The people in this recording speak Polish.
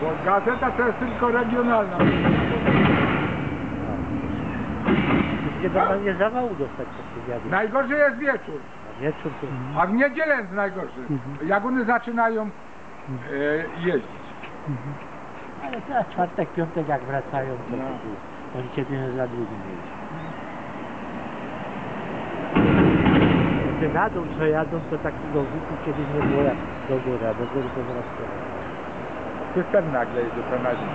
Bo gazeta to jest tylko regionalna. Nie normalnie zawału dostać po wywiadu. Najgorzej jest wieczór, Na wieczór to... a w niedzielę jest najgorszy. Jak one zaczynają e, jeździć. Ale teraz czwartek, piątek jak wracają, to no. oni kiedy za drugim jeździ. Te na dół co jadą, to takiego łuku kiedyś nie było jak do góry, a do góry to zaraz teraz. System nagle jest do Kanady.